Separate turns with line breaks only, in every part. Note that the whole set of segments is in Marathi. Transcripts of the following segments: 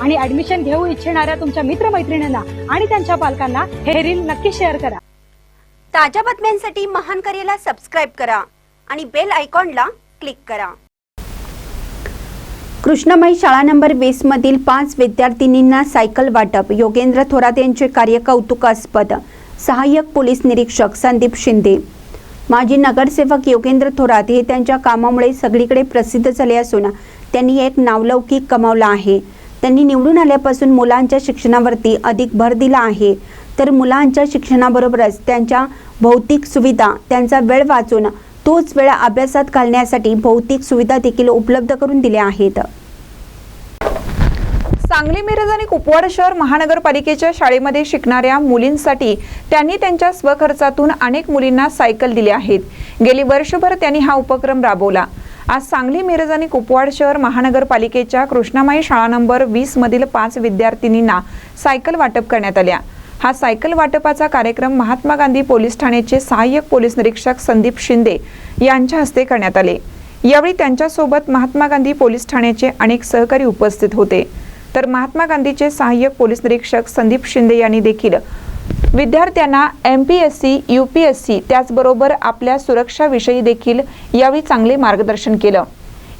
आणि ऍडमिशन घेऊ इच्छिणाऱ्या तुमच्या मित्रमैत्रिणींना आणि त्यांच्या पालकांना हे रील नक्की शेअर करा.
ताज्या बातम्यांसाठी महान करेला सबस्क्राईब करा आणि बेल आयकॉनला क्लिक करा. कृष्णमयी शाळा नंबर वीस मधील पाच विद्यार्थिनींना सायकल वाटप योगेंद्र थोरात यांचे कार्य कौतुकास्पद सहाय्यक पोलीस निरीक्षक संदीप शिंदे. माजी नगरसेवक योगेंद्र थोरात हे त्यांच्या कामामुळे सगळीकडे प्रसिद्ध झाले असून त्यांनी एक नावलौकिक कमावला आहे. त्यांनी निवडून आल्यापासून मुलांच्या शिक्षणावरती अधिक भर दिला आहे. तर मुलांच्या शिक्षणाबरोबरच त्यांच्या भौतिक सुविधा त्यांचा वेळ वाचून तोच वेळ अभ्यासात घालण्यासाठी भौतिक सुविधा देखील उपलब्ध करून दिल्या आहेत.
सांगली मिरज आणि कुपवाड शहर महानगरपालिकेच्या शाळेमध्ये शिकणाऱ्या मुलींसाठी त्यांनी त्यांच्या स्वखर्चातून अनेक मुलींना सायकल दिल्या आहेत. गेली वर्षभर त्यांनी हा उपक्रम राबवला. आज सांगली मिरज आणि कुपवाड शहर महानगरपालिकेच्या कृष्णामाई शाळा नंबर वीस मधील पाच विद्यार्थिनींना सायकल वाटप करण्यात आल्या. हा सायकल वाटपाचा कार्यक्रम महात्मा गांधी पोलीस ठाण्याचे सहाय्यक पोलीस निरीक्षक संदीप शिंदे यांच्या हस्ते करण्यात आले. यावेळी त्यांच्यासोबत महात्मा गांधी पोलीस ठाण्याचे अनेक सहकारी उपस्थित होते. तर महात्मा गांधीचे सहाय्यक पोलीस निरीक्षक संदीप शिंदे यांनी देखील विद्यार्थ्यांना M P S C U P S C त्याचबरोबर आपल्या सुरक्षाविषयी देखील यावेळी चांगले मार्गदर्शन केलं.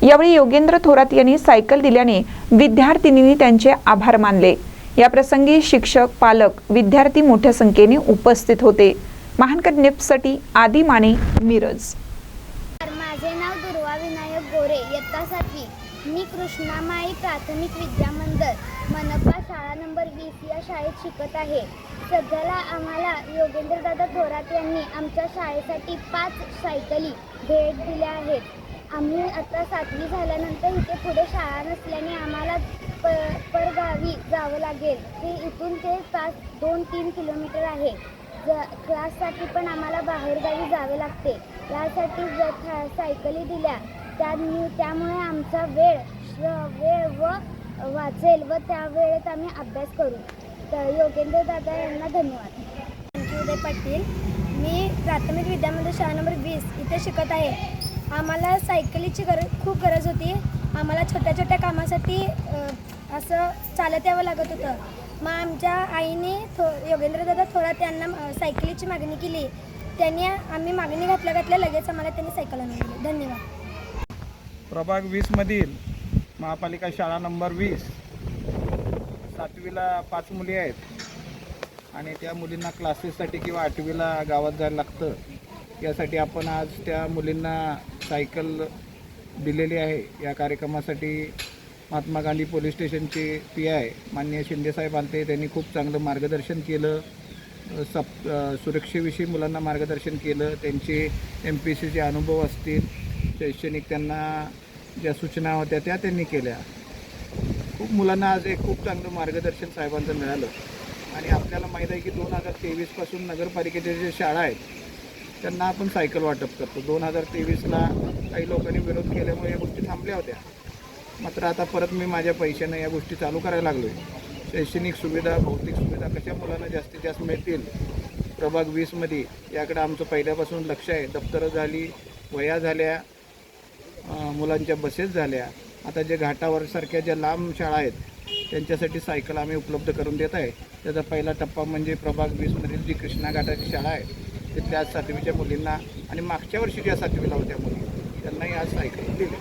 यावेळी योगेंद्र थोरात यांनी सायकल दिल्याने विद्यार्थिनींनी त्यांचे आभार मानले. याप्रसंगी शिक्षक पालक विद्यार्थी मोठ्या संख्येने उपस्थित होते. महानकर निप्ससाठी आदी माने मिरज.
माझे नाव दुर्वा विनायक गोरे इयत्ता सातवी. मी कृष्णामाई प्राथमिक विद्यामंदिर मनपा शाळा नंबर वीस या शाळेत शिकत आहे. सध्याला आम्हाला योगेंद्रदादा थोरात यांनी आमच्या शाळेसाठी पाच सायकली भेट दिल्या आहेत. आम्ही आता सातवी झाल्यानंतर इथे पुढे शाळा नसल्याने आम्हाला प परगावी जावं लागेल. ते इथून ते पाच दोन तीन किलोमीटर आहे. ज क्लाससाठी पण आम्हाला बाहेरगावी जावे लागते. यासाठी ज था सायकली दिल्या. त्या त्यामुळे आमचा वेळ वेळ व वाचेल व त्या वेळेत आम्ही अभ्यास करू. तर योगेंद्र दादा यांना धन्यवाद. उदय पाटील. मी प्राथमिक विद्यामध्ये शाळा नंबर वीस इथे शिकत आहे. आम्हाला सायकलीची गरज खूप गरज होती. आम्हाला छोट्या छोट्या कामासाठी असं चालत यावं लागत होतं. मग आमच्या आईने थो योगेंद्रदादा थोरात यांना सायकलीची मागणी केली. त्यांनी आम्ही मागणी घातल्या घातल्या लगेच आम्हाला त्यांनी सायकल आणून दिली. धन्यवाद.
प्रभाग वीसमधील महापालिका शाळा नंबर वीस. सातवीला पाच मुली आहेत. आणि त्या मुलींना क्लासेससाठी किंवा आठवीला गावात जायला लागतं. यासाठी आपण आज त्या मुलींना सायकल दिलेली आहे. या कार्यक्रमासाठी महात्मा गांधी पोलीस स्टेशनचे पी आय माननीय शिंदेसाहेब आलते. त्यांनी खूप चांगलं मार्गदर्शन केलं. सप सुरक्षेविषयी मुलांना मार्गदर्शन केलं. त्यांचे एम पी सीचे अनुभव असतील. शैक्षणिक त्यांना ज्या सूचना होत्या त्या त्यांनी केल्या. खूप मुलांना आज एक खूप चांगलं मार्गदर्शन साहेबांचं मिळालं. आणि आपल्याला माहीत आहे की दोन हजार तेवीसपासून नगरपालिकेच्या ज्या शाळा आहेत त्यांना आपण सायकल वाटप करतो. दोन हजार तेवीसला काही लोकांनी विरोध केल्यामुळे या गोष्टी थांबल्या होत्या. मात्र आता परत मी माझ्या पैशानं या गोष्टी चालू करायला लागलो आहे शैक्षणिक सुविधा भौतिक सुविधा कशा मुलांना जास्तीत जास्त मिळतील? प्रभाग वीसमध्ये याकडे आमचं पहिल्यापासून लक्ष आहे. दप्तरं झाली वया झाल्या मुलांच्या बसेस झाल्या. आता जे घाटावरसारख्या ज्या लांब शाळा आहेत त्यांच्यासाठी सायकल आम्ही उपलब्ध करून देत आहे. त्याचा पहिला टप्पा म्हणजे प्रभाग वीसमधील जी कृष्णा घाटाची शाळा आहे तिथल्या आज सातवीच्या मुलींना आणि मागच्या वर्षी ज्या सातवीला होत्या मुली त्यांनाही आज सायकल दिली.